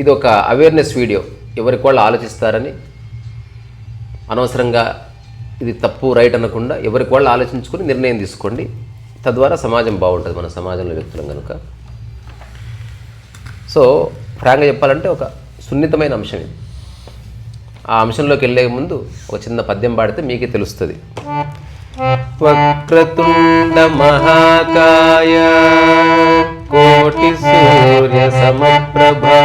ఇది ఒక awareness video ఎవరికి వాళ్ళు ఆలోచిస్తారని అనవసరంగా ఇది తప్పు రైట్ అనకుండా ఎవరికి వాళ్ళు ఆలోచించుకొని నిర్ణయం తీసుకోండి. తద్వారా సమాజం బాగుంటుంది మన సమాజంలో వ్యక్తులం కనుక సో ఫ్రాంక్గా చెప్పాలంటే ఒక సున్నితమైన అంశం ఇది. ఆ అంశంలోకి వెళ్ళే ముందు ఒక చిన్న పద్యం పాడితే మీకే తెలుస్తుంది. వక్రతుండ మహాకాయ కోటి సూర్య సమప్రభా.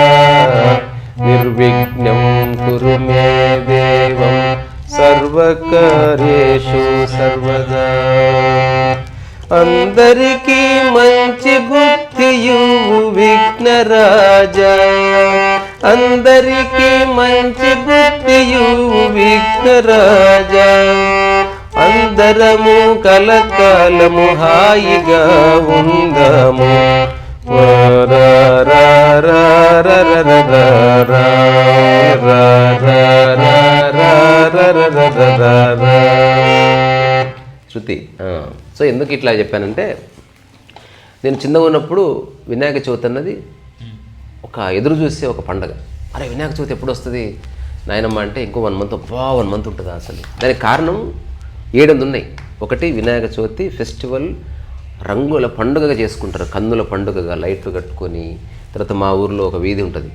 నిర్విఘ్నం కురు మే దేవం. సర్వకార్యేషు సర్వదా. అందరికీ మంచి బుద్ధియు విఘ్నరాజా. అందరికీ మంచి బుద్ధియు విఘ్నరాజా. అందరము కలకాలము హాయిగా ఉందము. శృతి. సో ఎందుకు ఇట్లా చెప్పానంటే నేను చిన్నగా ఉన్నప్పుడు వినాయక చవితి అన్నది ఒక ఎదురు చూసే ఒక పండగ. అరే వినాయక చవితి ఎప్పుడు వస్తుంది? నాయనమ్మ అంటే ఇంకో వన్ మంత్ బా వన్ మంత్ ఉంటుందా అసలు? దానికి కారణం ఏడెనిమిది ఉన్నాయి. ఒకటి వినాయక చవితి ఫెస్టివల్ రంగుల పండుగగా చేసుకుంటారు. కన్నుల పండుగగా లైట్లు కట్టుకొని తర్వాత మా ఊర్లో ఒక వీధి ఉంటుంది.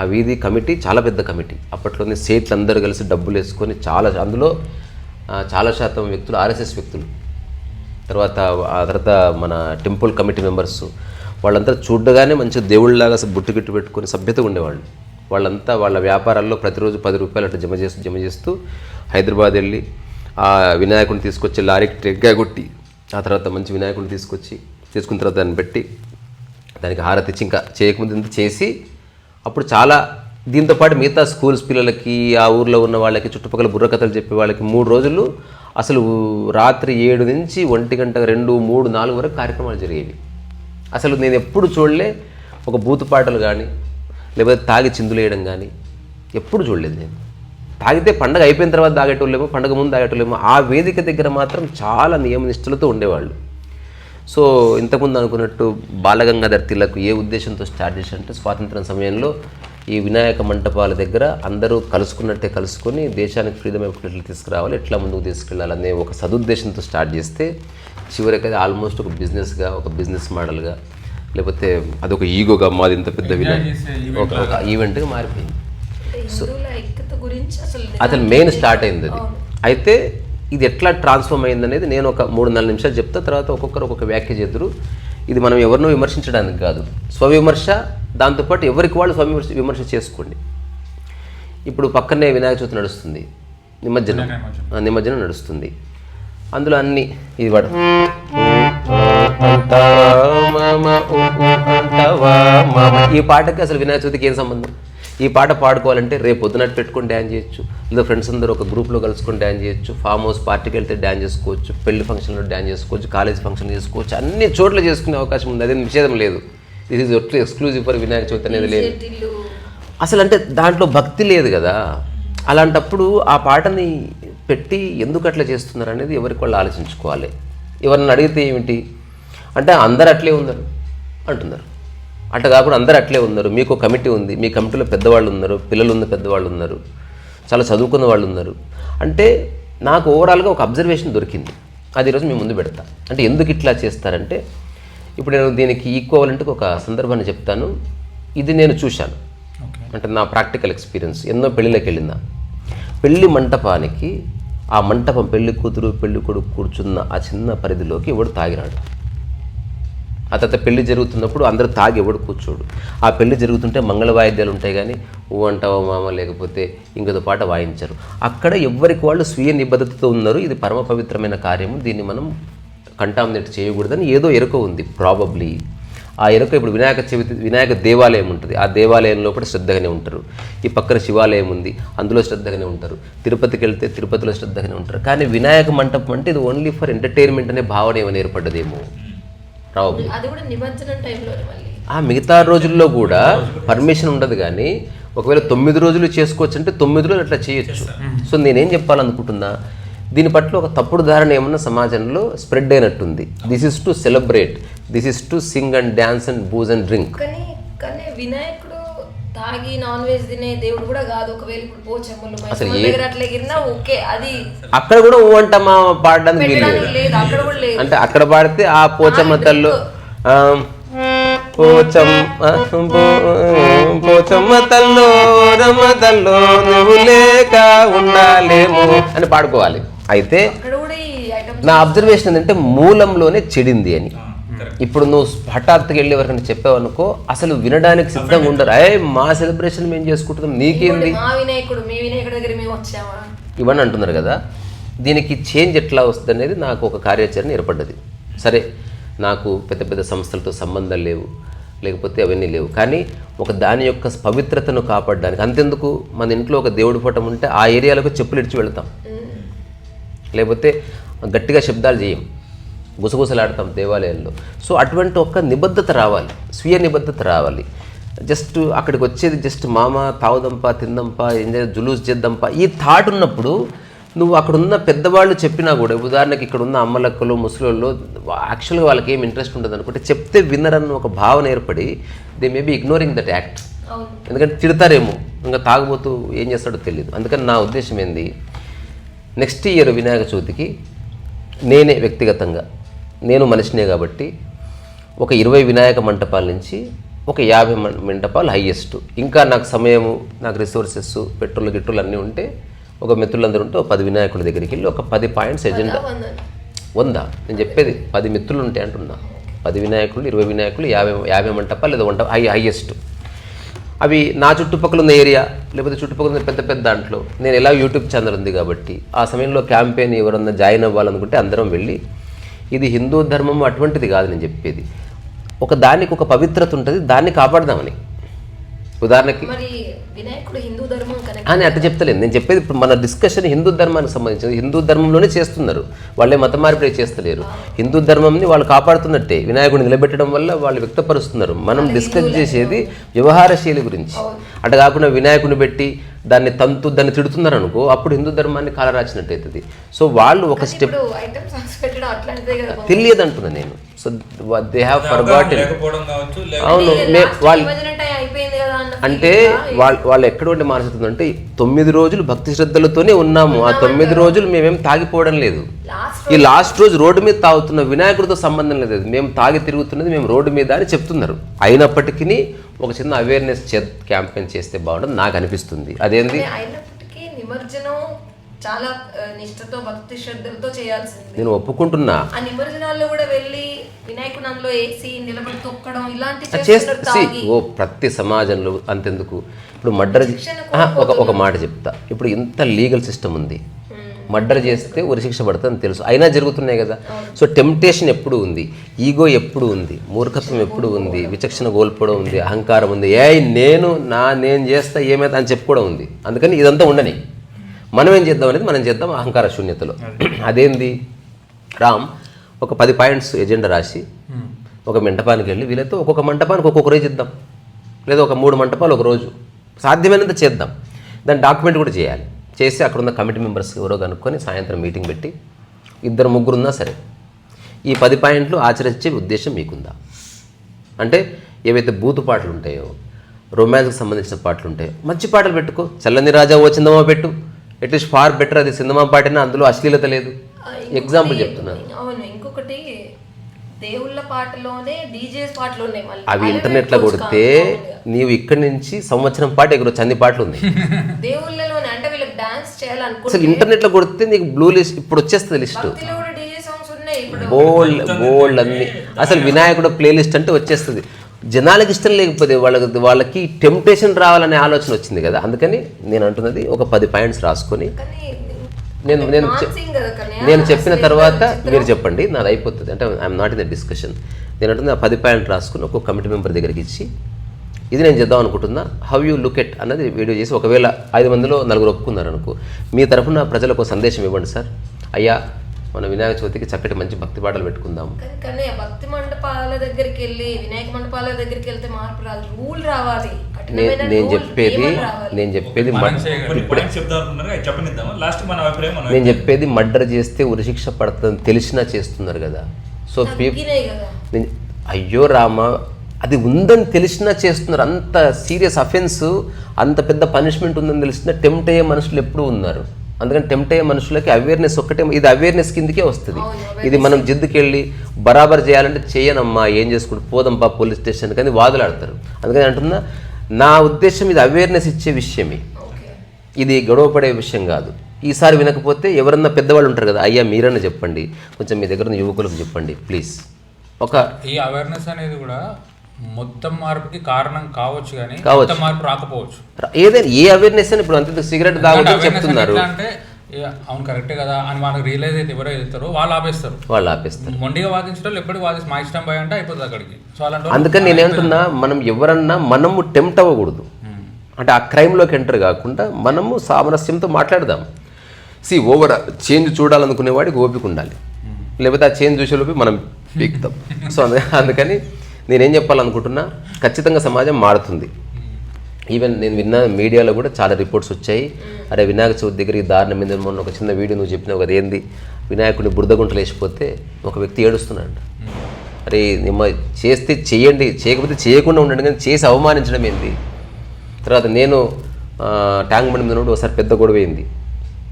ఆ వీధి కమిటీ చాలా పెద్ద కమిటీ. అప్పట్లోనే సేట్లు అందరూ కలిసి డబ్బులు వేసుకొని చాలా అందులో చాలా శాతం వ్యక్తులు ఆర్ఎస్ఎస్ వ్యక్తులు. తర్వాత ఆ తర్వాత మన టెంపుల్ కమిటీ మెంబర్స్ వాళ్ళంతా చూడగానే మంచి దేవుళ్ళలాగా అసలు బుట్టు గిట్టు పెట్టుకొని సభ్యతగా ఉండేవాళ్ళు. వాళ్ళంతా వాళ్ళ వ్యాపారాల్లో ప్రతిరోజు పది రూపాయలు అట్లా జమ చేస్తూ జమ చేస్తూ హైదరాబాద్ వెళ్ళి ఆ వినాయకుడిని తీసుకొచ్చి లారీకి టెగ్గా కొట్టి ఆ తర్వాత మంచి వినాయకుడిని తీసుకొచ్చి తీసుకున్న తర్వాత దాన్ని పెట్టి దానికి హారతి ఇచ్చి ఇంకా చేయకముందు ఇంత చేసి అప్పుడు చాలా దీంతో పాటు మిగతా స్కూల్స్ పిల్లలకి ఆ ఊర్లో ఉన్న వాళ్ళకి చుట్టుపక్కల బుర్రకథలు చెప్పే వాళ్ళకి మూడు రోజులు అసలు రాత్రి ఏడు నుంచి ఒంటి గంట రెండు మూడు నాలుగు వరకు కార్యక్రమాలు జరిగేవి. అసలు నేను ఎప్పుడు చూడలే ఒక బూతు పాటలు కానీ లేకపోతే తాగి చిందులేయడం కానీ ఎప్పుడు చూడలేదు నేను. తాగితే పండగ అయిపోయిన తర్వాత తాగేటోళ్ళేమో పండగ ముందు తాగేటోళ్ళేమో ఆ వేదిక దగ్గర మాత్రం చాలా నియమనిష్టలతో ఉండేవాళ్ళు. సో ఇంతకుముందు అనుకున్నట్టు బాలగంగాధర్ తిలక్ ఏ ఉద్దేశంతో స్టార్ట్ చేశారంటే స్వాతంత్రం సమయంలో ఈ వినాయక మంటపాల దగ్గర అందరూ కలుసుకున్నట్టే కలుసుకొని దేశానికి ఫ్రీడమ్ ఎట్లా తీసుకురావాలి ఎట్లా ముందుకు తీసుకెళ్ళాలనే ఒక సదుద్దేశంతో స్టార్ట్ చేస్తే చివరికి అది ఆల్మోస్ట్ ఒక బిజినెస్గా ఒక బిజినెస్ మోడల్గా లేకపోతే అదొక ఈగోగా మాది ఇంత పెద్ద వినాయక ఒక ఈవెంట్గా మారిపోయింది. ఐక్యత గురించి అసలు అసలు మెయిన్ స్టార్ట్ అయింది అది. అయితే ఇది ఎట్లా ట్రాన్స్ఫార్మ్ అయింది అనేది నేను ఒక మూడు నాలుగు నిమిషాలు చెప్తా తర్వాత ఒక్కొక్కరు ఒక్కొక్క వ్యాఖ్య చేద్దరు. ఇది మనం ఎవరినో విమర్శించడానికి కాదు. స్వవిమర్శ దాంతోపాటు ఎవరికి వాళ్ళు స్వవిమర్శ విమర్శ చేసుకోండి. ఇప్పుడు పక్కనే వినాయక చవితి నడుస్తుంది. నిమజ్జనం. ఆ, నిమజ్జనం నడుస్తుంది. అందులో అన్ని ఇది వాడు. ఈ పాటకి అసలు వినాయక చవితికి ఏం సంబంధం? ఈ పాట పాడుకోవాలంటే రేపు పొద్దునట్టు పెట్టుకొని డ్యాన్స్ చేయొచ్చు. లేదా ఫ్రెండ్స్ అందరూ ఒక గ్రూప్లో కలుసుకొని డ్యాన్స్ చేయొచ్చు. ఫామ్ హౌస్ పార్టీకి వెళ్తే డ్యాన్స్ చేసుకోవచ్చు. పెళ్ళి ఫంక్షన్లో డ్యాన్స్ చేసుకోవచ్చు. కాలేజ్ ఫంక్షన్ చేసుకోవచ్చు. అన్ని చోట్ల చేసుకునే అవకాశం ఉంది. అదే నిషేధం లేదు. ఇది ఈజ్ ఒట్లు ఎక్స్క్లూజివ్ ఫర్ వినాయక చవితి అనేది లేదు. అసలు అంటే దాంట్లో భక్తి లేదు కదా. అలాంటప్పుడు ఆ పాటని పెట్టి ఎందుకు అట్లా చేస్తున్నారు అనేది ఎవరికి వాళ్ళు ఆలోచించుకోవాలి. ఎవరిని అడిగితే ఏమిటి? అంటే అందరు అట్లే ఉన్నారు అంటున్నారు. అట్లా కాకుండా అందరు అట్లే ఉన్నారు. మీకు కమిటీ ఉంది. మీ కమిటీలో పెద్దవాళ్ళు ఉన్నారు. పిల్లలు ఉన్న పెద్దవాళ్ళు ఉన్నారు. చాలా చదువుకున్న వాళ్ళు ఉన్నారు. అంటే నాకు ఓవరాల్గా ఒక అబ్జర్వేషన్ దొరికింది. అది ఈరోజు మీ ముందు పెడతా. అంటే ఎందుకు ఇట్లా చేస్తారంటే ఇప్పుడు నేను దీనికి ఈక్వలెంట్కి ఒక సందర్భాన్ని చెప్తాను. ఇది నేను చూశాను. అంటే నా ప్రాక్టికల్ ఎక్స్పీరియన్స్ ఎన్నో పెళ్ళిళ్ళకి వెళ్ళిందా పెళ్ళి మంటపానికి ఆ మంటపం పెళ్ళి కూతురు పెళ్ళి కొడుకు కూర్చున్న ఆ చిన్న పరిధిలోకి ఎవడు తాగిరాడు? ఆ తర్వాత పెళ్ళి జరుగుతున్నప్పుడు అందరూ తాగి ఎవడు కూర్చోడు. ఆ పెళ్ళి జరుగుతుంటే మంగళ వాయిద్యాలు ఉంటాయి కానీ ఊ అంటావా మామ లేకపోతే ఇంకొక పాట వాయించరు. అక్కడ ఎవ్వరికి వాళ్ళు స్వీయ నిబద్ధతతో ఉన్నారు. ఇది పరమ పవిత్రమైన కార్యము. దీన్ని మనం కంటామినేట్ చేయకూడదని ఏదో ఎరుక ఉంది ప్రాబబ్లీ ఆ ఎరుక ఇప్పుడు వినాయక చవితి వినాయక దేవాలయం ఉంటుంది. ఆ దేవాలయంలో కూడా శ్రద్ధగానే ఉంటారు. ఈ పక్కన శివాలయం ఉంది అందులో శ్రద్ధగానే ఉంటారు. తిరుపతికి వెళ్తే తిరుపతిలో శ్రద్ధగానే ఉంటారు. కానీ వినాయక మంటపం అంటే ఇది ఓన్లీ ఫర్ ఎంటర్టైన్మెంట్ అనే భావన ఏమైనా ఏర్పడ్డదేమో. ప్రాబబ్లీ అది కూడా నిమజ్జనం టైంలోనే మళ్ళీ. ఆ మిగతా రోజుల్లో కూడా పర్మిషన్ ఉండదు కానీ ఒకవేళ తొమ్మిది రోజులు చేసుకోవచ్చు అంటే తొమ్మిది రోజులు అట్లా చేయొచ్చు. సో నేనేం చెప్పాలనుకుంటున్నా దీని పట్ల ఒక తప్పుడు ధారణ ఏమన్నా సమాజంలో స్ప్రెడ్ అయినట్టుంది. This is to celebrate this is to sing and dance and booze and drink కానీ కానీ వినాయకుడు తాగి నాన్ వెజ్ తినే దేవుడు కూడా కాదు. ఒకవేళ ఇప్పుడు పోచమ్మలు దగ్గర అట్లా ఎగిరినా ఓకే అది అక్కడ కూడా ఊ అంట మా పాడడానికి వీలు లేదు. అక్కడ కూడా లేదు. అంటే అక్కడ పాడితే ఆ పోచమ్మ తల్లు పోచమ్మ పోచమ్మ తల్లు రమ్మ తల్లు నువ్వు లేక ఉండాలేమో అని పాడుకోవాలి. అయితే నా అబ్జర్వేషన్ ఏంటంటే మూలంలోనే చెడింది అని. ఇప్పుడు నువ్వు హఠాత్తుగా వెళ్ళే వరకు చెప్పావు అనుకో అసలు వినడానికి సిద్ధంగా ఉండరు. అయ్యే మా సెలబ్రేషన్ మేము చేసుకుంటున్నాం. నీకేంది? మా వినాయకుడు మీ వినాయకుడి దగ్గర మేము వచ్చామా? ఇవన్నీ అంటున్నారు కదా. దీనికి చేంజ్ ఎట్లా వస్తుంది అనేది నాకు ఒక కార్యాచరణ ఏర్పడ్డది. సరే నాకు పెద్ద పెద్ద సంస్థలతో సంబంధాలు లేవు లేకపోతే అవన్నీ లేవు. కానీ ఒక దాని యొక్క పవిత్రతను కాపాడడానికి అంతెందుకు? మన ఇంట్లో ఒక దేవుడి పటం ఉంటే ఆ ఏరియాలకు చెప్పులు ఇడిచి వెళ్తాం. లేకపోతే గట్టిగా శబ్దాలు చేయం. గుసగుసలాడతాం దేవాలయాల్లో. సో అటువంటి ఒక నిబద్ధత రావాలి. స్వీయ నిబద్ధత రావాలి. జస్ట్ అక్కడికి వచ్చేది జస్ట్ మామ తావుదంప తిందంప ఎంజాయ్ జులూస్ చేద్దాంప. ఈ థాట్ ఉన్నప్పుడు నువ్వు అక్కడ ఉన్న పెద్దవాళ్ళు చెప్పినా కూడా ఉదాహరణకి ఇక్కడ ఉన్న అమ్మలక్కలు ముసలోళ్ళు యాక్చువల్గా వాళ్ళకి ఏం ఇంట్రెస్ట్ ఉండదు అనుకుంటే చెప్తే విన్నరన్న ఒక భావన ఏర్పడి they may be ignoring that act ఎందుకంటే తిడతారేమో. ఇంకా తాగుబోతూ ఏం చేస్తాడో తెలియదు అందుకని నా ఉద్దేశం ఏంది? నెక్స్ట్ ఇయర్ వినాయక చవితికి నేనే వ్యక్తిగతంగా నేను మనిషినే కాబట్టి ఒక ఇరవై వినాయక మంటపాల నుంచి ఒక యాభై మంటపాలు హైయెస్ట్ ఇంకా నాకు సమయము నాకు రిసోర్సెస్ పెట్రోల్ గిట్రోల్ అన్నీ ఉంటే ఒక మిత్రులందరూ ఉంటే ఒక పది వినాయకుల దగ్గరికి వెళ్ళి ఒక పది పాయింట్స్ ఎజెండా వందా. నేను చెప్పేది పది మిత్రులు ఉంటాయి అంటున్నా. పది వినాయకులు ఇరవై వినాయకులు యాభై యాభై మంటపాలు లేదా వంట హై హైయెస్ట్ అవి నా చుట్టుపక్కల ఉన్న ఏరియా లేకపోతే చుట్టుపక్కల ఉన్న పెద్ద పెద్ద దాంట్లో. నేను ఎలా యూట్యూబ్ ఛానల్ ఉంది కాబట్టి ఆ సమయంలో క్యాంపెయిన్ ఎవరన్నా జాయిన్ అవ్వాలనుకుంటే అందరం వెళ్ళి ఇది హిందూ ధర్మం అటువంటిది కాదు నేను చెప్పేది. ఒక దానికి ఒక పవిత్రత ఉంటుంది దాన్ని కాపాడదామని. ఉదాహరణకి అని అట్ట చెప్తలేదు. నేను చెప్పేది ఇప్పుడు మన డిస్కషన్ హిందూ ధర్మానికి సంబంధించింది హిందూ ధర్మంలోనే చేస్తున్నారు. వాళ్ళే మత మార్పిడి చేస్తలేరు. హిందూ ధర్మంని వాళ్ళు కాపాడుతున్నట్టే. వినాయకుడిని నిలబెట్టడం వల్ల వాళ్ళు వ్యక్తపరుస్తున్నారు. మనం డిస్కస్ చేసేది వ్యవహారశైలి గురించి. అట్ట కాకుండా వినాయకుడిని పెట్టి దాన్ని తంతు దాన్ని తిడుతున్నారు అనుకో అప్పుడు హిందూ ధర్మాన్ని కాలరాచినట్టు అవుతుంది సో వాళ్ళు ఒక స్టెప్ తెలియదు అంటున్నా నేను. సో దే హ్యావ్ ఫర్గాటెన్ లేకపోవడం కావచ్చు లేక అవును వాళ్ళు అంటే వాళ్ళు వాళ్ళు ఎక్కడ ఉండి మానసికత అంటే తొమ్మిది రోజులు భక్తి శ్రద్ధలతోనే ఉన్నాము. ఆ తొమ్మిది రోజులు మేమేం తాగిపోవడం లేదు. ఈ లాస్ట్ రోజు రోడ్డు మీద తాగుతున్న వినాయకుడితో సంబంధం లేదు. మేము తాగి తిరుగుతున్నది మేము రోడ్డు మీద అని చెప్తున్నారు. అయినప్పటికీ ఒక చిన్న అవేర్నెస్ క్యాంపెయిన్ చేస్తే బాగుంటుంది నాకు అనిపిస్తుంది. అదేంది? అయినప్పటికీ నిమజ్జనం చాలా భక్తి శ్రద్ధలతో చేయాల్సింది. నేను ఒప్పుకుంటున్నా. ఆ నిమజ్జనాల్లో కూడా వెళ్ళి వినాయకుడు అందులో వేసి నిలబడి తొక్కడం ఇలాంటి ఓ ప్రతి సమాజంలో అంతెందుకు? ఇప్పుడు మర్డర్ ఒక ఒక మాట చెప్తా. ఇప్పుడు ఇంత లీగల్ సిస్టమ్ ఉంది. మర్డర్ చేస్తే ఉరిశిక్ష పడుతుందని తెలుసు. అయినా జరుగుతున్నాయి కదా. సో టెంప్టేషన్ ఎప్పుడు ఉంది? ఈగో ఎప్పుడు ఉంది? మూర్ఖత్వం ఎప్పుడు ఉంది? విచక్షణ కోల్పోవడం ఉంది? అహంకారం ఉంది? ఏ నేను నా నేను చేస్తా ఏమైతే అని చెప్పుకోవడం ఉంది. అందుకని ఇదంతా ఉండని. మనం ఏం చేద్దాం అనేది మనం చేద్దాం అహంకార శూన్యతలో. అదేంది? రామ్ ఒక పది పాయింట్స్ ఎజెండా రాసి ఒక మంటపానికి వెళ్ళి వీళ్ళతో ఒక్కొక్క మంటపానికి ఒక్కొక్క రోజు ఇద్దాం. లేదా ఒక మూడు మంటపాలు ఒక రోజు. సాధ్యమైనంత చేద్దాం. దాని డాక్యుమెంట్ కూడా చేయాలి. చేసి అక్కడ ఉన్న కమిటీ మెంబర్స్ ఎవరో కనుక్కొని సాయంత్రం మీటింగ్ పెట్టి ఇద్దరు ముగ్గురు ఉన్నా సరే ఈ పది పాయింట్లు ఆచరించే ఉద్దేశం మీకుందా? అంటే ఏవైతే బూతు పాటలు ఉంటాయో రొమాన్స్కి సంబంధించిన పాటలు ఉంటాయో మంచి పాటలు పెట్టుకో. చల్లని రాజా ఓ చిందమా పెట్టు. అట్లీస్ట్ ఫార్ బెటర్ అది సిందమా పాటైనా అందులో అశ్లీలత లేదు. ఎగ్జాంపుల్ చెప్తున్నాను అవును ఇంకొకటి దేవుళ్ళ పాటలోనే డీజేస్ పాటలు ఉన్నాయి మళ్ళీ. అవి ఇంటర్నెట్లో పెట్టుకోవచ్చు కొడితే. నీవు ఇక్కడి నుంచి సంవత్సరం పాటు ఎగురొచ్చు అన్ని పాటలు ఉన్నాయి దేవుళ్ళలోనే అంటే వీళ్ళకి డాన్స్ అసలు చేయాలనుకుంటే ఇంటర్నెట్లో కొడితే నీకు బ్లూ లిస్ట్ ఇప్పుడు వచ్చేస్తుంది లిస్ట్ డీజే బోల్డ్ బోల్డ్ అన్ని. అసలు వినాయకుడు ప్లేలిస్ట్ అంటే వచ్చేస్తుంది. జనాలకు ఇష్టం లేకపోతే వాళ్ళకి వాళ్ళకి టెంప్టేషన్ రావాలనే ఆలోచన వచ్చింది కదా. అందుకని నేను అంటున్నది ఒక పది పాయింట్స్ రాసుకొని కానీ నేను నేను. నేను చెప్పిన తర్వాత మీరు చెప్పండి. నాది అయిపోతుంది. అంటే I'm not in the discussion నేను అంటుంది ఆ పది పాయింట్ రాసుకుని ఒక కమిటీ మెంబర్ దగ్గరికి ఇచ్చి ఇది నేను చేద్దాం అనుకుంటున్నా. హౌ యూ లుక్ ఎట్ అన్నది వీడియో చేసి ఒకవేళ ఐదు మందిలో నలుగురు ఒప్పుకున్నారు అనుకో మీ తరఫున ప్రజలకు ఒక సందేశం ఇవ్వండి సార్. అయ్యా మన వినాయక చవితికి చక్కటి మంచి భక్తి పాటలు పెట్టుకుందాం. కానీ భక్తి మండపాల దగ్గరికి వెళ్ళి వినాయక మండపాల దగ్గరికి వెళ్తే మార్పు రాదు. రూల్ రావాలి. నేను చెప్పేది. నేను చెప్పేది నేను చెప్పేది మర్డర్ చేస్తే ఉరిశిక్ష పడుతుందని తెలిసినా చేస్తున్నారు కదా. సో అయ్యో రామ అది ఉందని తెలిసినా చేస్తున్నారు. అంత సీరియస్ అఫెన్స్ అంత పెద్ద పనిష్మెంట్ ఉందని తెలిసినా టెంప్ట్ అయ్యే మనుషులు ఎప్పుడూ ఉన్నారు. అందుకని టెంప్ట్ అయ్యే మనుషులకి అవేర్నెస్ ఒక్కటే ఇది అవేర్నెస్ కిందకే వస్తుంది. ఇది మనం జిద్దుకెళ్ళి బరాబర్ చేయాలంటే చేయనమ్మా ఏం చేసుకుంటూ పోదంపా పోలీస్ స్టేషన్ కానీ వాదులాడతారు. అందుకని అంటున్నా నా ఉద్దేశం ఇది అవేర్నెస్ ఇచ్చే విషయమే. ఇది గొడవ పడే విషయం కాదు. ఈసారి వినకపోతే ఎవరన్నా పెద్దవాళ్ళు ఉంటారు కదా అయ్యా మీరన్నా చెప్పండి కొంచెం మీ దగ్గర ఉన్న యువకులకు చెప్పండి ప్లీజ్. ఒక ఈ అవేర్నెస్ అనేది కూడా మొత్తం మార్పుకి కారణం కావచ్చు కానీ కావచ్చు. మార్పు రాకపోవచ్చు. ఏదైనా ఏ అవేర్నెస్ అని ఇప్పుడు అంతే సిగరెట్ తాగొద్దని చెప్తున్నారు? అంటే అవును కరెక్టే కదా అని వాళ్ళకి రియలైజ్ అయితే ఎవరో వెళ్తారో వాళ్ళు ఆపేస్తారు. వాళ్ళు ఆపేస్తారు. మొండిగా వాదించడం ఎప్పటికి వాదిస్తే మా ఇష్టం భయ అంటే అయిపోతుంది అక్కడికి. సో అలాంటి అందుకని నేనేమంటున్నా మనం ఎవరన్నా మనము టెంప్ట్ అవ్వకూడదు. అంటే ఆ క్రైమ్లోకి ఎంటర్ కాకుండా మనము సామరస్యంతో మాట్లాడదాం. సి ఓవర్ చేంజ్ చూడాలనుకునే వాడికి ఓపిక ఉండాలి. లేకపోతే ఆ చేంజ్ చూసేలోపు మనం పీకుతాం. సో అందు అందుకని నేనేం చెప్పాలనుకుంటున్నా ఖచ్చితంగా సమాజం మారుతుంది. ఈవెన్ నేను విన్న మీడియాలో కూడా చాలా రిపోర్ట్స్ వచ్చాయి. అరే వినాయక చవితి దగ్గర ఈ మీద మొన్న ఒక చిన్న వీడియో నువ్వు చెప్పినావు కదా ఏంది? వినాయకుడిని బురదగుంటలు వేసిపోతే ఒక వ్యక్తి ఏడుస్తున్నాడు అరే నిమ్మ చేస్తే చేయండి చేయకపోతే చేయకుండా ఉండండి కానీ చేసి అవమానించడం ఏంది? తర్వాత నేను ట్యాంక్ బండి మీద ఒకసారి పెద్ద గొడవ అయింది.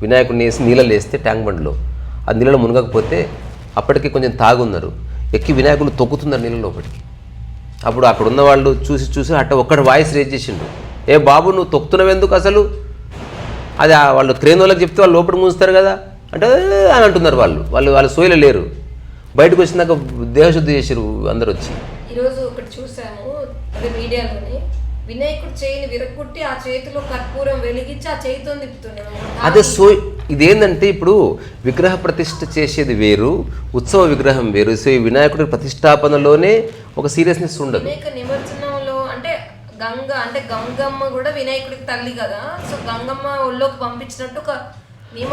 వినాయకుడిని వేసి నీళ్ళలో వేస్తే ట్యాంక్ బండిలో. ఆ నీళ్ళలో మునగకపోతే అప్పటికి కొంచెం తాగున్నారు. ఎక్కి వినాయకుడిని తొక్కుతున్నారు నీళ్ళ లోపలికి. అప్పుడు అక్కడ ఉన్న వాళ్ళు చూసి చూసి అట్ట ఒక్కటి వాయిస్ రేజ్ చేసిండు. ఏ బాబు నువ్వు తొక్కుతున్నావు ఎందుకు అసలు? అది వాళ్ళు క్రేన్ వాళ్ళకి చెప్తే వాళ్ళు లోపల మూస్తారు కదా అంటే అని అంటున్నారు వాళ్ళు. వాళ్ళు వాళ్ళ సోయలు లేరు. బయటకు వచ్చినాక దేహశుద్ధి చేసారు అందరు వచ్చి ఈరోజు ఒకటి చూసాము మీడియాలోనే. వినాయకుడు చేయిని విరగొట్టి ఆ చేతిలో కర్పూరం వెలిగించి ఆ చేతితో తిప్పుతున్నాడు అదే సో ఇదేంటంటే ఇప్పుడు విగ్రహ ప్రతిష్ఠ చేసేది వేరు ఉత్సవ విగ్రహం వేరు. సో ఈ వినాయకుడి ప్రతిష్టాపనలోనే ఒక సీరియస్నెస్ ఉండదు. వినాయక నిమజ్జనంలో అంటే గంగ అంటే గంగమ్మ కూడా వినాయకుడికి తల్లి కదా. సో గంగమ్మ ఒళ్ళోకి పంపించినట్టు ఇది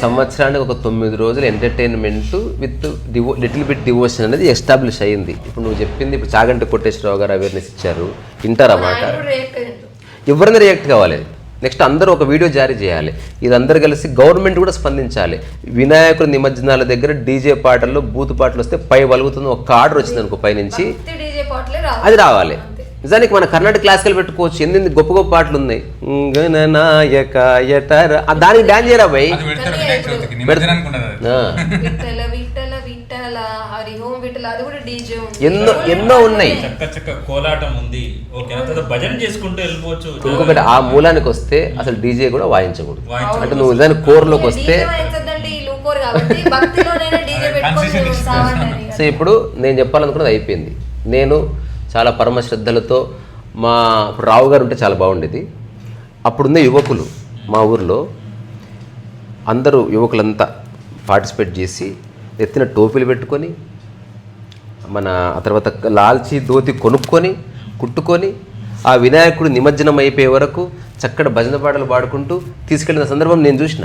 సంవత్సరానికి ఒక తొమ్మిది రోజులు entertainment with devo little bit devotion అనేది ఎస్టాబ్లిష్ అయ్యింది ఇప్పుడు నువ్వు చెప్పింది ఇప్పుడు చాగంటి కోటేశ్వరరావు గారు అవేర్నెస్ ఇచ్చారు. వింటారా మాట? ఆయన కూడా రియాక్ట్ అయ్యిండు. ఎవరైనా రియాక్ట్ కావాలి? నెక్స్ట్ అందరూ ఒక వీడియో జారీ చేయాలి. ఇది అందరు కలిసి గవర్నమెంట్ కూడా స్పందించాలి. వినాయకుడి నిమజ్జనాల దగ్గర డీజే పాటల్లో బూతు పాటలు వస్తే పై వలుగుతున్న ఒక ఆర్డర్ వచ్చింది అనుకో పైనుంచి. పాటలే అది రావాలి. నిజానికి మన కర్ణాటక క్లాసికల్ పెట్టుకోవచ్చు. ఎన్ని గొప్ప గొప్ప పాటలు ఉన్నాయి దానికి డాన్స్ చేయరా భయ్? ఎన్నో ఎన్నో ఉన్నాయి. చక్క చక్క కోలాటం ఉంది. ఓకే తర్వాత భజన చేసుకుంటూ వెళ్ళిపోవచ్చు. ఇంకొకటి ఆ మూలానికి వస్తే అసలు డీజే కూడా వాయించకూడదు. అంటే నువ్వు నిజానికి కోర్లోకి వస్తే సో ఇప్పుడు నేను చెప్పాలనుకున్నది అయిపోయింది. నేను చాలా పరమశ్రద్ధలతో మా రావు గారు ఉంటే చాలా బాగుండేది. అప్పుడున్న యువకులు మా ఊర్లో అందరూ యువకులంతా పార్టిసిపేట్ చేసి ఎత్తిన టోపీలు పెట్టుకొని మన ఆ తర్వాత లాల్చి దోతి కొనుక్కొని కుట్టుకొని ఆ వినాయకుడు నిమజ్జనం అయిపోయే వరకు చక్కటి భజన పాటలు పాడుకుంటూ తీసుకెళ్ళిన సందర్భం నేను చూసిన.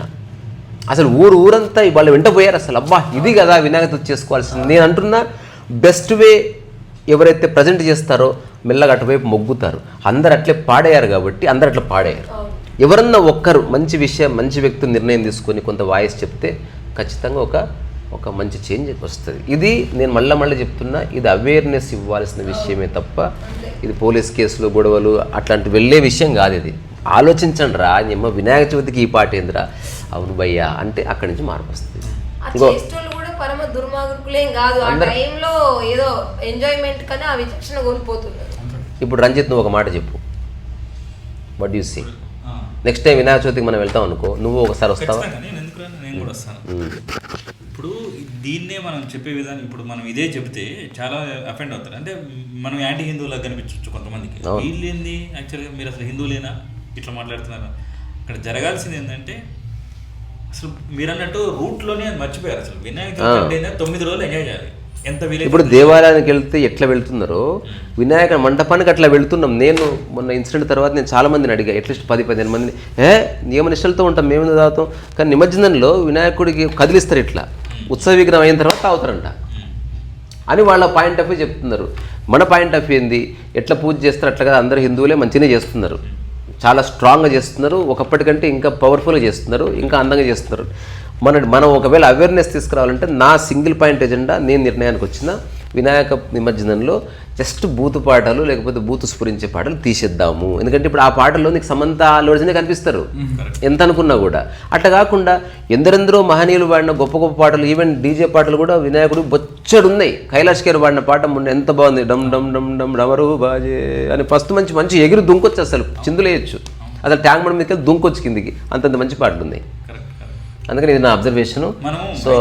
అసలు ఊరు ఊరంతా వాళ్ళు వెంట పోయారు అసలు అబ్బా ఇది కదా వినాయక చేసుకోవాల్సింది. నేను అంటున్నా బెస్ట్ వే ఎవరైతే ప్రజెంట్ చేస్తారో మెల్లగా అటువైపు మొగ్గుతారు. అందరు అట్లే పాడేయారు కాబట్టి అందరు అట్లా పాడేయారు ఎవరన్నా ఒక్కరు మంచి విషయం మంచి వ్యక్తి నిర్ణయం తీసుకొని కొంత వాయిస్ చెప్తే ఖచ్చితంగా ఒక ఒక మంచి చేంజ్ వస్తుంది. ఇది నేను మళ్ళీ మళ్ళీ చెప్తున్నా ఇది అవేర్నెస్ ఇవ్వాల్సిన విషయమే తప్ప ఇది పోలీస్ కేసులు గొడవలు అట్లాంటి వెళ్ళే విషయం కాదు ఇది. ఆలోచించండి రా నిమ్మ వినాయక చవితికి ఈ పాట ఏందిరా? అవును భయ్యా అంటే అక్కడి నుంచి మార్పు వస్తుంది. ఇంకో పరమ దుర్మార్గులేం కాదు. ఆ టైంలో ఏదో ఎంజాయ్మెంట్ కానీ ఆ విచక్షణ కోల్పోతున్నారు. ఇప్పుడు రంజిత్ నువ్వు ఒక మాట చెప్పు. What you see next time Vinayaka చవితికి మనం వెళ్తాం అనుకో నువ్వు ఒకసారి వస్తావా? నేను ఎందుకు రాను? నేను కూడా వస్తాను. ఇప్పుడు దీన్నే మనం చెప్పే విధానం ఇప్పుడు మనం ఇదే చెప్తే చాలా అఫెండ్ అవుతారు. అంటే మనం యాంటీ హిందువులకు కనిపించవచ్చు కొంతమందికి. అవును. వీళ్ళు ఏంది యాక్చువల్గా మీరు అసలు హిందువులేనా? ఇట్లా మాట్లాడుతున్నారు? అక్కడ జరగాల్సింది ఏంటంటే అసలు మీరు అన్నట్టు రూట్లోనే అది మర్చిపోయారు. అసలు వినాయక చవితి తొమ్మిది రోజులు ఎంజాయ్ చేయాలి. ఎంత వీలైతే ఇప్పుడు దేవాలయానికి వెళ్తే ఎట్లా వెళ్తున్నారో వినాయక మంటపానికి అట్లా వెళ్తున్నాం. నేను మొన్న ఇన్సిడెంట్ తర్వాత నేను చాలా మందిని అడిగా అట్లీస్ట్ పది పదిహేను మందిని. ఏ నియమనిష్టలతో ఉంటాం మేము తాగుతాం? కానీ నిమజ్జనంలో వినాయకుడికి కదిలిస్తారు ఇట్లా. ఉత్సవ విగ్రహం అయిన తర్వాత తాగుతారంట. అని వాళ్ళ పాయింట్ ఆఫ్ వ్యూ చెప్తున్నారు. మన పాయింట్ ఆఫ్ వ్యూ ఏంది? ఎట్లా పూజ చేస్తారు? అట్లా కదా అందరు హిందువులే మంచిగానే చేస్తున్నారు. చాలా స్ట్రాంగ్గా చేస్తున్నారు. ఒకప్పటికంటే ఇంకా పవర్ఫుల్గా చేస్తున్నారు. ఇంకా అందంగా చేస్తున్నారు. మన మనం ఒకవేళ అవేర్నెస్ తీసుకురావాలంటే నా సింగిల్ పాయింట్ ఎజెండా నేను నిర్ణయానికి వచ్చిన వినాయక నిమజ్జనంలో జస్ట్ బూతు పాటలు లేకపోతే బూతు స్ఫురించే పాటలు తీసేద్దాము. ఎందుకంటే ఇప్పుడు ఆ పాటల్లో నీకు సమంత లోడిజనే కనిపిస్తారు. ఎంత అనుకున్నా కూడా. అట్లా కాకుండా ఎందరెందరో మహనీయులు పాడిన గొప్ప గొప్ప పాటలు ఈవెన్ డీజే పాటలు కూడా వినాయకుడు బొచ్చడు ఉన్నాయి కైలాష్ కేర్ పాడిన పాట మొన్న ఎంత బాగుంది. డమ్ డమ్ డమ్ డమ్ డమరు బాజే అని ఫస్ట్ మంచి మంచి ఎగిరి దుంకొచ్చు అసలు. చిందులేయచ్చు అసలు ట్యాంక్ బండ్ మీదకి వెళ్ళి దుంకొచ్చు కిందికి. అంతంత మంచి పాటలు ఉన్నాయి అందుకని ఇది నా observation so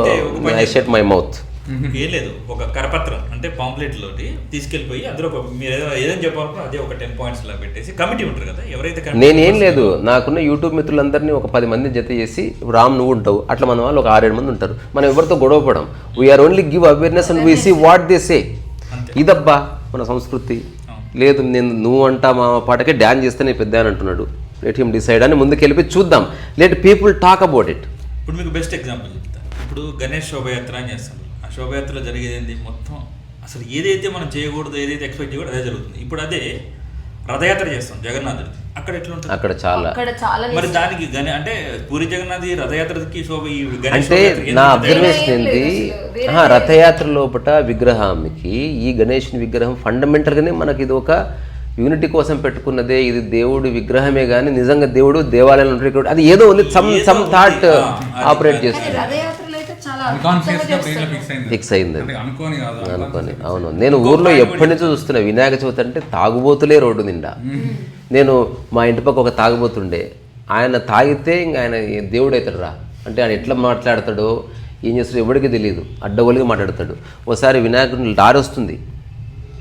I shut my mouth ఏం లేదు ఒక కరపత్రం అంటే పాంప్లెట్ లోటి తీసుకెళ్ళిపోయి అందులో ఒక మీరు ఏదో ఏదైనా చెప్పాలనుకో అదే ఒక టెన్ పాయింట్స్ లా పెట్టేసి కమిటీ ఉంటారు కదా ఎవరైతే నేనేం లేదు నాకున్న యూట్యూబ్ మిత్రులందరినీ ఒక పది మంది జత చేసి ఇప్పుడు రామ్ నువ్వు ఉంటావు. అట్లా మన వాళ్ళు ఒక ఆరేడు మంది ఉంటారు. మనం ఎవరితో గొడవ పడం we are only give awareness and we see what they say. ఇదబ్బా మన సంస్కృతి. లేదు నేను నువ్వు అంటా మా పాటకే డ్యాన్స్ చేస్తే నేను పెద్ద అని అంటున్నాడు. లెట్ హిమ్ డిసైడ్ అని ముందుకు వెళ్ళి చూద్దాం. Let people talk about it ఇప్పుడు మీకు బెస్ట్ ఎగ్జాంపుల్ చెప్తా. ఇప్పుడు గణేష్ శోభయాత్ర అని చేస్తాం. ఆ శోభయాత్రలో జరిగేది ఏంది మొత్తం అసలు ఏదైతే మనం చేయకూడదు ఏదైతే ఎక్స్పెక్ట్ చేయకూడదు అదే జరుగుతుంది. ఇప్పుడు అదే రథయాత్ర చేస్తాం జగన్నాథుడి అక్కడ ఎట్లుంటుంది అక్కడ చాలా అక్కడ చాలా మరి దానికి గణ అంటే పూరి జగన్నాథ్ రథయాత్రకి శోభ ఈ గణేష్ అంటే నా? అబ్జర్వేషన్ రథయాత్ర లోపట విగ్రహానికి ఈ గణేషుని విగ్రహం ఫండమెంటల్గానే మనకి ఇది ఒక యూనిటీ కోసం పెట్టుకున్నదే. ఇది దేవుడి విగ్రహమే కానీ నిజంగా దేవుడు దేవాలయంలో అది ఏదో ఉంది సమ్ సమ్. థాట్ ఆపరేట్ చేస్తుంది. ఫిక్స్ అయింది? అనుకోని అవును. నేను ఊర్లో ఎప్పటి నుంచో చూస్తున్నా వినాయక చవితి అంటే తాగుబోతులే రోడ్డు నిండా. నేను మా ఇంటి పక్క ఒక తాగుబోతుండే. ఆయన తాగితే ఇంకా ఆయన దేవుడు అవుతాడు రా అంటే ఆయన ఎట్లా మాట్లాడతాడో ఏం చేస్తాడో ఎవడికి తెలియదు అడ్డగోలుగా మాట్లాడతాడు. ఒకసారి వినాయకుడిని లారీ వస్తుంది.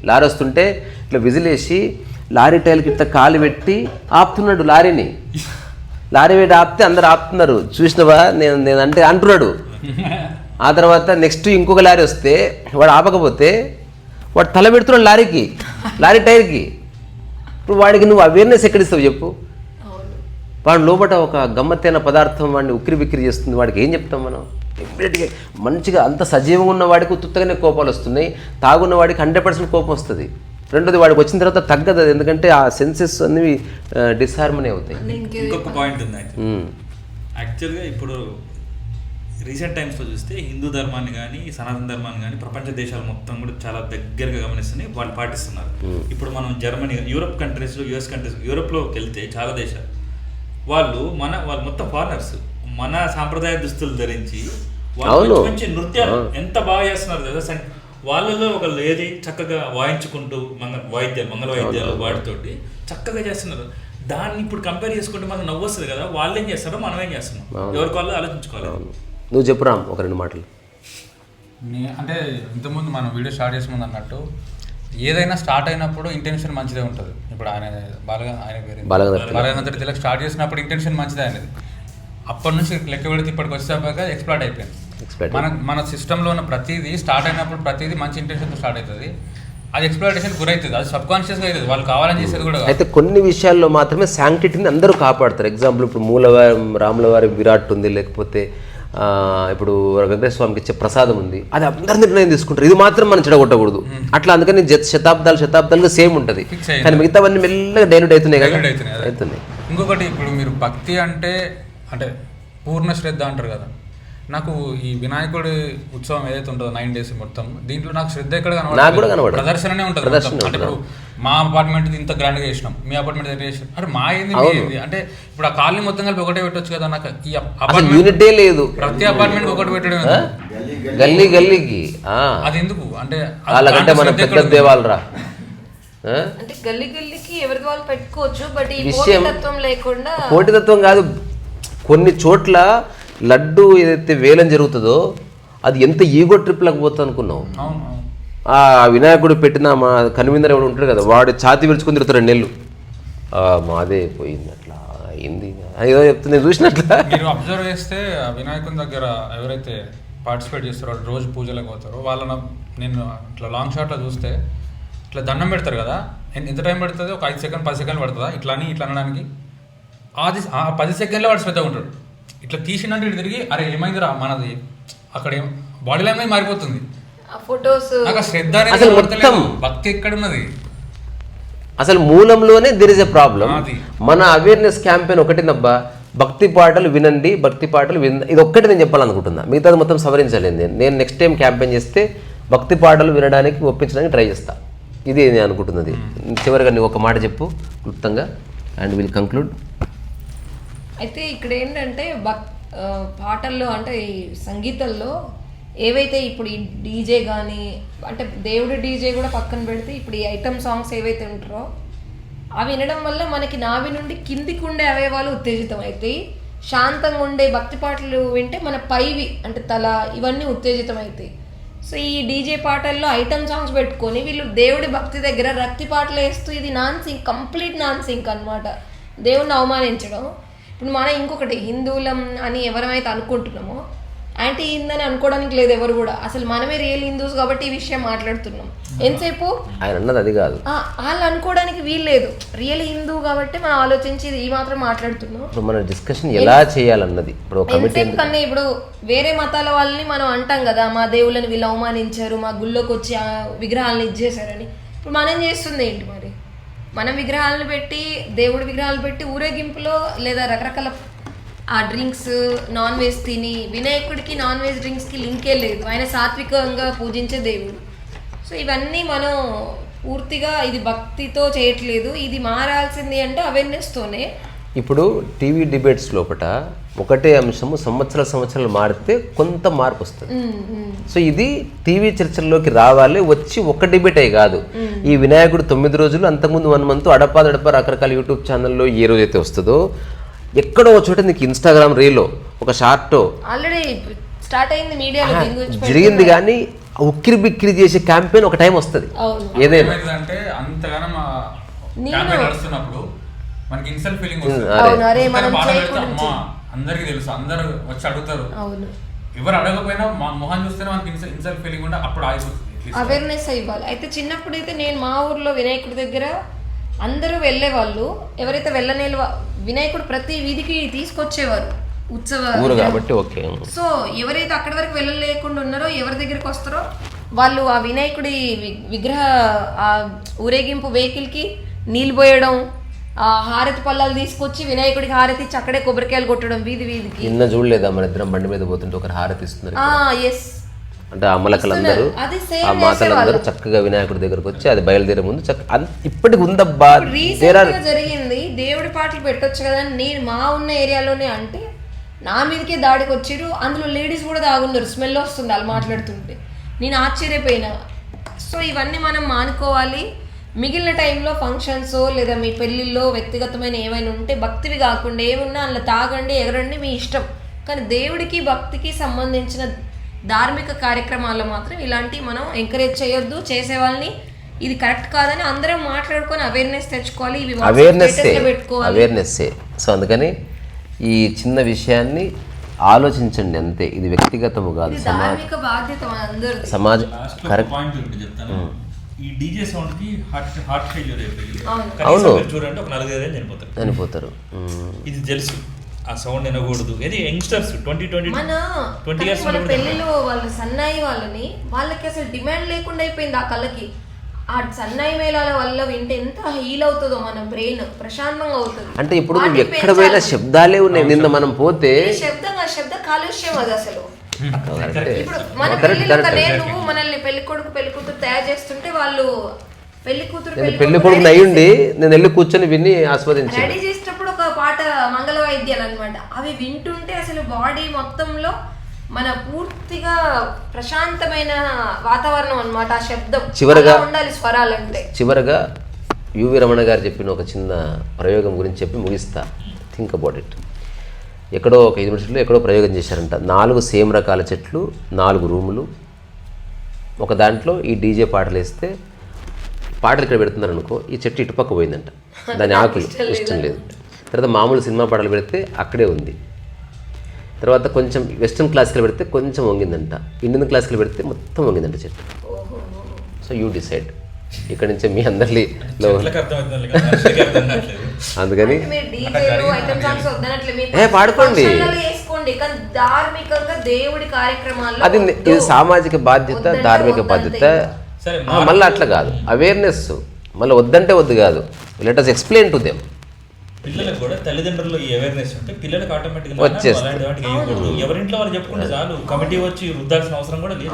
లారీ వస్తుంటే ఇట్లా విజిలేసి లారీ టైర్కి ఇట్లా కాలు పెట్టి ఆపుతున్నాడు లారీని. లారీ పెట్టి ఆపితే అందరు ఆపుతున్నారు. చూసినవా? నేను నేను అంటే అంటున్నాడు. ఆ తర్వాత నెక్స్ట్ ఇంకొక లారీ వస్తే వాడు ఆపకపోతే వాడు తల పెడుతున్నాడు లారీకి లారీ టైర్కి. ఇప్పుడు వాడికి నువ్వు అవేర్నెస్ ఎక్కడిస్తావు చెప్పు. వాడు లోపల ఒక గమ్మత్తైన పదార్థం వాడిని ఉక్కిరి బిక్కిరి చేస్తుంది. వాడికి ఏం చెప్తాం మనం? ఇమ్మీడియట్గా మంచిగా అంత సజీవంగా ఉన్న వాడికి ఉత్తుత్తగానే కోపాలు వస్తున్నాయి. తాగున్న వాడికి హండ్రెడ్ పర్సెంట్ కోపం వస్తుంది. రెండోది వాడికి వచ్చిన తర్వాత తగ్గదు అది. ఎందుకంటే ఆ సెన్సెస్ అనేవి డిస్హార్మనీ అవుతాయి. ఇంకొక పాయింట్ ఉంది. యాక్చువల్గా ఇప్పుడు రీసెంట్ టైమ్స్లో చూస్తే హిందూ ధర్మాన్ని కానీ సనాతన ధర్మాన్ని కానీ ప్రపంచ దేశాలు మొత్తం కూడా చాలా దగ్గరగా గమనిస్తున్నాయి వాళ్ళు పాటిస్తున్నారు. ఇప్పుడు మనం జర్మనీ యూరోప్ కంట్రీస్లో యుఎస్ కంట్రీస్ యూరోప్లోకి వెళ్తే చాలా దేశాలు. వాళ్ళు మన వాళ్ళు మొత్తం ఫారినర్స్. మన సాంప్రదాయ దుస్తులు ధరించి వాళ్ళు. మంచి నృత్యాలు ఎంత బాగా చేస్తున్నారు కదా వాళ్ళలో ఒకళ్ళు ఏది చక్కగా వాయించుకుంటూ మంగ వాయిద్యాలు మంగళ వాయిద్యాలు వాటితోటి చక్కగా చేస్తున్నారు. దాన్ని ఇప్పుడు కంపేర్ చేసుకుంటే మనకు నవ్వు వస్తుంది కదా. వాళ్ళు ఏం చేస్తారో మనం ఏం చేస్తున్నాం. ఎవరికి వాళ్ళు ఆలోచించుకోవాలి. నువ్వు చెప్పు రామ్ ఒక రెండు మాటలు. అంటే ఇంతకుముందు మనం వీడియో స్టార్ట్ చేసే ముందు అన్నట్టు ఏదైనా స్టార్ట్ అయినప్పుడు ఇంటెన్షన్ మంచిదే ఉంటుంది. ఇప్పుడు ఆయన బాగా ఆయన? బాలగంధర్ తిలక్. స్టార్ట్ చేసినప్పుడు ఇంటెన్షన్ మంచిదే అనేది. అప్పటి నుంచి లెక్క పెడితే ఇప్పటికి వచ్చేదాకా ఎక్స్ప్లాట్ అయిపోయింది. మన మన సిస్టంలో ఉన్న ప్రతిదీ స్టార్ట్ అయినప్పుడు ప్రతిదీ మంచి ఇంటెన్షన్తో స్టార్ట్ అవుతుంది అది ఎక్స్ప్లాటేషన్ గురవుతుంది అది సబ్ కాన్షియస్గా అవుతుంది వాళ్ళు కావాలని చేసేది కూడా. అయితే కొన్ని విషయాల్లో మాత్రమే శాంక్టిటీని అందరూ కాపాడతారు. ఎగ్జాంపుల్ ఇప్పుడు మూలవారి రాముల వారి విరాట్ ఉంది లేకపోతే ఇప్పుడు వెంకటేశ్వర స్వామికి ఇచ్చే ప్రసాదం ఉంది. అది. అందరు నిర్ణయం తీసుకుంటారు. ఇది మాత్రం మనం చెడగొట్టకూడదు. అట్లా అందుకని శతాబ్దాలు శతాబ్దాలుగా సేమ్ ఉంటుంది. కానీ మిగతావన్నీ మెల్లగా డైల్యూట్ అవుతున్నాయి కదా. అవుతున్నాయి ఇంకొకటి ఇప్పుడు మీరు భక్తి అంటే అంటే పూర్ణ శ్రద్ధ అంటారు కదా. నాకు ఈ వినాయకుడి ఉత్సవం ఏదైతే ఉంటుందో నైన్ డేస్ మొత్తం దీంట్లో నాకు శ్రద్ధ ఎక్కడ కనబడదు. ప్రదర్శననే ఉంటుంది. అంటే ఇప్పుడు మా అపార్ట్మెంట్ ఇంత గ్రాండ్గా చేసినాం మీ అపార్ట్మెంట్ దగ్గర చేసినాం అంటే మా ఏంది అంటే ఇప్పుడు ఆ కాలనీ మొత్తం కలిపి ఒకటే పెట్టొచ్చు కదా నాకు ఈ అసలు అపార్ట్మెంట్ యూనిటే లేదు ప్రతి అపార్ట్మెంట్ ఒకటి పెట్టడం? గల్లీ గల్లీకి ఆ. అది ఎందుకు అంటే దాంట్లో మన పెద్ద? దేవాలరా? అంటే గల్లీ గల్లీకి ఎవరికి వాళ్ళు పెట్టుకోవచ్చు బట్ ఈ విషయం- పోటీతత్వం లేకుండా పోటీతత్వం కాదు కొన్ని చోట్ల లడ్డు ఏదైతే వేలం జరుగుతుందో అది ఎంత ఈగో ట్రిప్లకు పోతుంది అనుకున్నావు? ఆ వినాయకుడు పెట్టిన మా కన్వీనర్ ఎవడు ఉంటాడు కదా వాడు ఛాతి విరుచుకుని తిరుగుతాడు నెల్లు. ఆ, మాదే పోయింది అట్లా అయింది. ఏదో చెప్తుంది నేను చూసినట్లా. మీరు అబ్జర్వ్ చేస్తే వినాయకుని దగ్గర ఎవరైతే పార్టిసిపేట్ చేస్తారో వాళ్ళు రోజు పూజలకు పోతారో వాళ్ళని నేను ఇట్లా లాంగ్ షాట్లో చూస్తే ఇట్లా దండం పెడతారు కదా ఎంత టైం పడుతుంది? ఒక ఐదు సెకండ్ పది సెకండ్లు పడుతుందా? ఇట్లా అని ఇట్లా అనడానికి? అది ఆ పది సెకండ్లో వాడు శ్రద్ధ ఉంటాడు. ఇట్లా తీసినట్టు ఇటు తిరిగి అరే ఏమైందిరా? మనది అక్కడ ఏం బాడీ లాంగ్వేజ్ మారిపోతుంది. ఆ ఫొటోస్ నాకు ఆ శ్రద్ధ అనేది అసలు భక్తి ఎక్కడున్నది? అసలు మూలంలోనే దిర్ ఇస్ ఎ ప్రాబ్లం అది. మన అవేర్నెస్ క్యాంపెయిన్ ఒకటినబ్బా భక్తి పాటలు వినండి భక్తి పాటలు విన ఇది ఒక్కటి నేను చెప్పాలనుకుంటున్నా. మిగతాది మొత్తం సవరించలేదు నేను. నేను నెక్స్ట్ టైం క్యాంపెయిన్ చేస్తే భక్తి పాటలు వినడానికి ఒప్పించడానికి ట్రై చేస్తా. ఇది నేను అనుకుంటున్నది. చివరిగా నువ్వు ఒక మాట చెప్పు క్లుప్తంగా. అండ్ విల్ కంక్లూడ్ అయితే ఇక్కడ ఏంటంటే భక్ పాటల్లో అంటే ఈ సంగీతంలో ఏవైతే ఇప్పుడు ఈ డీజే కానీ అంటే దేవుడి డీజే కూడా పక్కన పెడితే ఇప్పుడు ఈ ఐటమ్ సాంగ్స్ ఏవైతే ఉంటారో అవి వినడం వల్ల మనకి నావి నుండి కిందికి ఉండే అవయవాలు ఉత్తేజితం అవుతాయి శాంతంగా ఉండే భక్తి పాటలు వింటే మన పైవి అంటే తల ఇవన్నీ ఉత్తేజితం అవుతాయి సో ఈ డీజే పాటల్లో ఐటమ్ సాంగ్స్ పెట్టుకొని వీళ్ళు దేవుడి భక్తి దగ్గర రక్తి పాటలు వేస్తూ ఇది non sync complete non sync అనమాట దేవుణ్ణి అవమానించడం. ఇప్పుడు మనం ఇంకొకటి హిందువులం అని ఎవరైతే అనుకుంటున్నామో యాంటీ హిందని అనుకోవడానికి లేదు ఎవరు కూడా. అసలు మనమే రియల్ హిందూస్ కాబట్టి ఈ విషయం మాట్లాడుతున్నాం. ఎంతసేపు? ఆయన అన్నది అది కాదు. వాళ్ళు అనుకోవడానికి వీల్లేదు రియల్ హిందూ కాబట్టి మనం ఆలోచించి ఇది ఈ మాత్రం మాట్లాడుతున్నాం. ఇప్పుడు మన డిస్కషన్ ఎలా చేయాలన్నది. ఇప్పుడు ఎంతసేపు కన్నా ఇప్పుడు వేరే మతాల వాళ్ళని మనం అంటాం కదా మా దేవుళ్ళని వీళ్ళు అవమానించారు మా గుళ్ళోకి వచ్చి ఆ విగ్రహాలను ఇచ్చేసారని ఇప్పుడు మనం చేస్తుంది ఏంటి మరి? మనం విగ్రహాలను పెట్టి దేవుడి విగ్రహాలు పెట్టి ఊరేగింపులో లేదా రకరకాల ఆ డ్రింక్స్ నాన్ వెజ్ తిని వినాయకుడికి నాన్ వెజ్ డ్రింక్స్కి లింకే లేదు. ఆయన సాత్వికంగా పూజించే దేవుడు. సో ఇవన్నీ మనం పూర్తిగా ఇది భక్తితో చేయట్లేదు. ఇది మారాల్సింది అంటే అవేర్నెస్తోనే ఇప్పుడు టీవీ డిబేట్స్ లోపల ఒకటే అంశము సంవత్సరాల సంవత్సరాలు మారితే కొంత మార్పు వస్తుంది. సో ఇది టీవీ చర్చల్లోకి రావాలి వచ్చి ఒక డిబేటే కాదు. ఈ వినాయకుడు తొమ్మిది రోజులు అంతకుముందు వన్ మంత్ అడపా దడప రకరకాల యూట్యూబ్ ఛానల్లో ఏ రోజైతే వస్తుందో ఎక్కడో ఒక చోట నీకు ఇన్స్టాగ్రామ్ రీలో ఒక షార్టో ఆల్రెడీ స్టార్ట్ అయింది మీడియాలో గురించి జరిగింది కానీ ఉక్కిరి బిక్కిరి చేసే క్యాంపెయిన్ ఒక టైం వస్తుంది. అవును. ఏదైనా. అంతగానం నడుస్తున్నప్పుడు మనకి ఇన్సల్ట్ ఫీలింగ్ వస్తుంది. అరే మనం అందరికి తెలుసు అందరూ వచ్చి అడుగుతారు. అవును. ఎవరు అడగకపోయినా మా మొహం చూస్తేనే మనకి ఇన్సల్ట్ ఫీలింగ్ ఉంటే అప్పుడు ఆగిపోతుంది అవేర్నెస్ ఇవ్వాలి. అయితే చిన్నప్పుడు అయితే నేను మా ఊర్లో వినాయకుడి దగ్గర అందరూ వెళ్ళేవాళ్ళు. ఎవరైతే వెళ్ళనేలు వినాయకుడు ప్రతి వీధికి తీసుకొచ్చేవారు ఉత్సవ ఊరు కాబట్టి ఓకే. సో ఎవరైతే అక్కడి వరకు వెళ్ళలేకుండా ఉన్నారో ఎవరి దగ్గరికి వస్తారో వాళ్ళు ఆ వినాయకుడి విగ్రహ ఆ ఊరేగింపు వెహికల్కి నీళ్ళు పోయడం హారతి పళ్ళాలు తీసుకొచ్చి వినాయకుడికి హారతి ఇచ్చి అక్కడే కొబ్బరికాయలు కొట్టడం వీధి వీధికి. నిన్న చూడలేదా మన ఇద్దరం బండి మీద పోతుంటే ఒకరు హారతి ఇస్తున్నారు ఆ ఎస్ అంటే same ఆ మాతలందరూ చక్కగా వినాయకుడి దగ్గరకు వచ్చి అది బయలుదేరే ముందు చక్క ఇప్పటికి ఉందబ్బా జరిగింది దేవుడి పాటలు పెట్టొచ్చు కదా నేను మా ఉన్న ఏరియాలోనే అంటే నా మీదకే దాడికి వచ్చిర్రు అందులో లేడీస్ కూడా దాగున్నారు స్మెల్ వస్తుంది వాళ్ళు మాట్లాడుతుంటే. నేను ఆశ్చర్యపోయినా. సో ఇవన్నీ మనం మానుకోవాలి. మిగిలిన టైంలో ఫంక్షన్స్ లేదా మీ పెళ్ళిళ్ళలో వ్యక్తిగతమైన ఏమైనా ఉంటే భక్తివి కాకుండా ఏమున్నా అందులో తాగండి ఎగరండి మీ ఇష్టం. కానీ దేవుడికి భక్తికి సంబంధించిన ధార్మిక కార్యక్రమాల్లో మాత్రం ఇలాంటివి మనం ఎంకరేజ్ చేయొద్దు. చేసే వాళ్ళని ఇది కరెక్ట్ కాదని అందరం మాట్లాడుకొని అవేర్నెస్ తెచ్చుకోవాలి. ఇవి అవేర్నెస్ పెట్టుకోవాలి. అవేర్నెస్ సో అందుకని ఈ చిన్న విషయాన్ని ఆలోచించండి అంతే. ఇది వ్యక్తిగతము కాదు సమాజ సమాజ కరెక్ట్ పాయింట్ చెప్తాను. ఈ డీజే సౌండ్కి హార్ట్ హార్ట్ ఫెయిల్యూర్ అయిపోయి అవును. చూడండి ఒక నలుగురు చనిపోతారు. చనిపోతారు. ఇది తెలుసు. ఆ సౌండ్ వినకూడదు. ఇది యంగ్స్టర్స్ ట్వంటీ ట్వంటీ మన ట్వంటీ ఇయర్స్ మన పెళ్ళిలో వాళ్ళు సన్నాయి వాళ్ళని వాళ్ళకి అసలు డిమాండ్ లేకుండా అయిపోయింది ఆ కళ్ళకి. ఆ సన్నాయి మేళాల వల్ల వింటే ఎంత హీల్ అవుతుందో మన బ్రెయిన్ ప్రశాంతంగా అవుతుంది. అంటే ఇప్పుడు ఎక్కడ పోయినా. శబ్దాలే ఉన్నాయి. నిన్న మనం పోతే శబ్దం ఆ శబ్ద కాలుష్యం అది అసలు. ఇప్పుడు మన కరెక్ట్. నేను మనల్ని పెళ్ళి కొడుకు పెళ్ళి కూతురు తయారు చేస్తుంటే వాళ్ళు పెళ్ళి కూతురు నేను పెళ్ళి కొడుకు కొడుకుని అయ్యుండి నేను వెళ్ళి కూర్చొని విని ఆస్వాదించాను. రెడీ చేసేటప్పుడు ఒక పాట మంగళ వాయిద్యాలు అనమాట అవి వింటుంటే అసలు బాడీ మొత్తంలో మన పూర్తిగా ప్రశాంతమైన వాతావరణం అన్నమాట ఆ శబ్దం. చివరగా- ఉండాలి స్వరాలంటే. చివరగా యువి రమణ గారు చెప్పిన ఒక చిన్న ప్రయోగం గురించి చెప్పి ముగిస్తా. థింక్ అబౌట్ ఇట్ ఎక్కడో ఒక యూనివర్సిటీలో ఎక్కడో ప్రయోగం చేశారంట. నాలుగు సేమ్ రకాల చెట్లు నాలుగు రూములు. ఒక దాంట్లో ఈ డీజే పాటలు వేస్తే పాటలు ఇక్కడ పెడుతున్నారు అనుకో ఈ చెట్టు ఇటుపక్క పోయిందంట. దాని ఆకులు ఇష్టం లేదు. తర్వాత మామూలు సినిమా పాటలు పెడితే అక్కడే ఉంది. తర్వాత కొంచెం వెస్ట్రన్ క్లాసికల్ పెడితే కొంచెం వంగిందంట. ఇండియన్ క్లాసికల్ పెడితే మొత్తం వంగిందంట చెట్టు. So you decide. ఇక్కడ నుంచి మీ కావట్లేదు అందుకని ఏ, పాడుకోండి. ఫంక్షన్లలో వేసుకోండి కానీ ధార్మికంగా దేవుడి కార్యక్రమాల్లో అది ఇది సామాజిక బాధ్యత ధార్మిక బాధ్యత. మళ్ళీ అట్లా కాదు. అవేర్నెస్ మళ్ళీ వద్దంటే వద్దు కాదు. Let us explain to them పిల్లలకు కూడా తల్లిదండ్రులు ఈ అవేర్నెస్ ఉంటే పిల్లలకు. అలాంటి వాటికి ఎవరింట్లో వాళ్ళు చెప్పుకుంటే చాలు. కమిటీ వచ్చి రుద్దాల్సిన అవసరం కూడా లేదు.